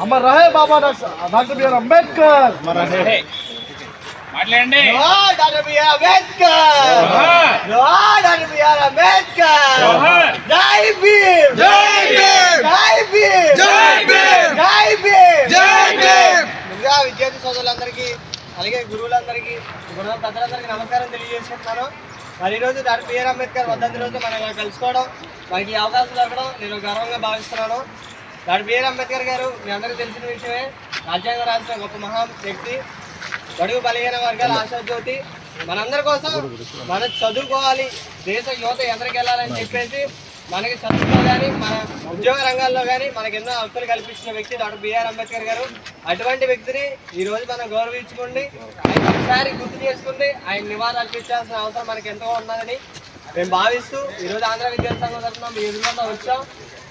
అమర్ రహే బాబా doctor BR Ambedkar. మాట్లాడండి. జోహార్ doctor BR Ambedkar. Doctor BR Ambedkar. జోహార్. జై భీమ్. జై భీమ్. జై భీమ్. జై భీమ్. జై భీమ్. జై భీమ్. ముందుగా విద్యార్థి సోదరులందరికీ అలాగే గురువులందరికీ గురువు పెద్దలందరికీ నమస్కారం తెలియజేస్తున్నాను మరి ఈరోజు డాక్టర్ బిఆర్ అంబేద్కర్ వర్ధంతి రోజు మనం ఇలా కలుసుకోవడం మనకి ఈ అవకాశం దొరకడం నేను గర్వంగా భావిస్తున్నాను. డాక్టర్ బిఆర్ అంబేద్కర్ గారు మీ అందరికీ తెలిసిన విషయమే రాజ్యాంగం రాసిన గొప్ప మహా వ్యక్తి గడుగు బలహీన వర్గాల ఆశాజ్యోతి మనందరి కోసం మనం చదువుకోవాలి దేశ యువత ఎదరికి వెళ్ళాలని చెప్పేసి మనకి చదువులో కానీ మన ఉద్యోగ రంగాల్లో కానీ మనకి ఎన్నో హక్కులు కల్పించిన వ్యక్తి డాక్టర్ బిఆర్ అంబేద్కర్ గారు. అటువంటి వ్యక్తిని ఈ రోజు మనం గౌరవించుకోండి ఆయన ఒకసారి గుర్తు చేసుకుంది ఆయన నివాళులు అర్పించాల్సిన అవసరం మనకి ఎంతో ఉన్నదని మేము భావిస్తూ ఈరోజు ఆంధ్ర విద్యార్థి సంఘం తరఫున మీ ఎదురుగా వచ్చాం.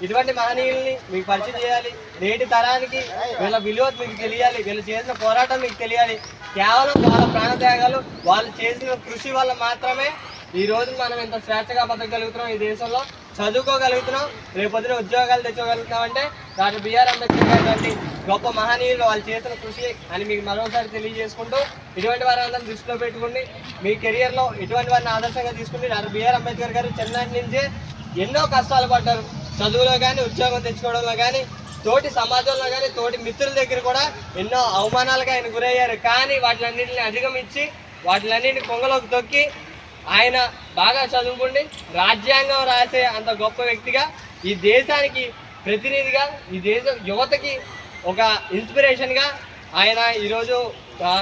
ఇటువంటి మహనీయుల్ని మీకు పరిచయం చేయాలి. నేటి తరానికి వీళ్ళ విలువ మీకు తెలియాలి. వీళ్ళు చేసిన పోరాటం మీకు తెలియాలి. కేవలం వాళ్ళ ప్రాణత్యాగాలు వాళ్ళు చేసిన కృషి వల్ల మాత్రమే ఈ రోజు మనం ఇంత స్వేచ్ఛగా బతకగలుగుతున్నాం ఈ దేశంలో. చదువుకోగలుగుతున్నాం. రేపొద్దున ఉద్యోగాలు తెచ్చుకోగలుగుతున్నాం అంటే డాక్టర్ బిఆర్ అంబేద్కర్ గారి గొప్ప మహనీయులు వాళ్ళు చేసిన కృషి అని మీకు మరోసారి తెలియజేసుకుంటూ ఇటువంటి వారి అందరం దృష్టిలో పెట్టుకుని మీ కెరియర్లో ఇటువంటి వారిని ఆదర్శంగా తీసుకుని డాక్టర్ బిఆర్ అంబేద్కర్ గారు చిన్నటి నుంచే ఎన్నో కష్టాలు పడ్డారు. చదువులో కానీ ఉద్యోగం తెచ్చుకోవడంలో కానీ తోటి సమాజంలో కానీ తోటి మిత్రుల దగ్గర కూడా ఎన్నో అవమానాలుగా ఆయన గురయ్యారు. కానీ వాటిలన్నింటిని అధిగమించి వాటిలన్నింటిని కొంగలోకి తొక్కి ఆయన బాగా చదువుకుండి రాజ్యాంగం రాసే అంత గొప్ప వ్యక్తిగా ఈ దేశానికి ప్రతినిధిగా ఈ దేశం యువతకి ఒక ఇన్స్పిరేషన్గా ఆయన ఈరోజు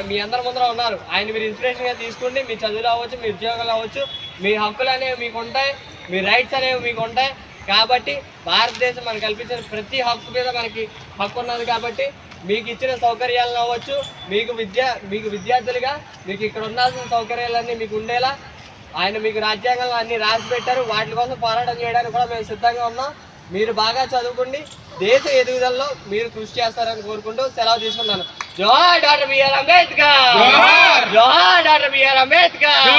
మీ అందరి ముందర ఉన్నారు. ఆయన మీరు ఇన్స్పిరేషన్గా తీసుకోండి. మీ చదువులు అవ్వచ్చు మీ ఉద్యోగాలు అవ్వచ్చు. మీ హక్కులు అనేవి మీకు ఉంటాయి. మీ రైట్స్ అనేవి మీకు ఉంటాయి. కాబట్టి భారతదేశం మనకు కల్పించిన ప్రతి హక్కు మీద మనకి హక్కు ఉన్నది కాబట్టి మీకు ఇచ్చిన సౌకర్యాలను అవ్వచ్చు. మీకు విద్య మీకు విద్యార్థులుగా మీకు ఇక్కడ ఉండాల్సిన సౌకర్యాలన్నీ మీకు ఉండేలా ఆయన మీకు రాజ్యాంగంలో అన్ని రాసి పెట్టారు. వాటి కోసం పోరాటం చేయడానికి కూడా మేము సిద్ధంగా ఉన్నాం. మీరు బాగా చదువుకోండి. దేశ ఎదుగుదలలో మీరు కృషి చేస్తారని కోరుకుంటూ సెలవు తీసుకున్నాను. జోహార్ డాక్టర్ బిఆర్ అంబేద్కర్! జోహార్. Doctor B R Ambedkar.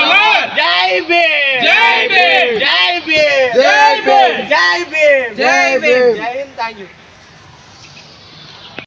జై భీమ్! జై భీమ్. జై భీమ్! జై భీమ్. జై భీమ్! జై భీమ్. జై హింద్! Thank you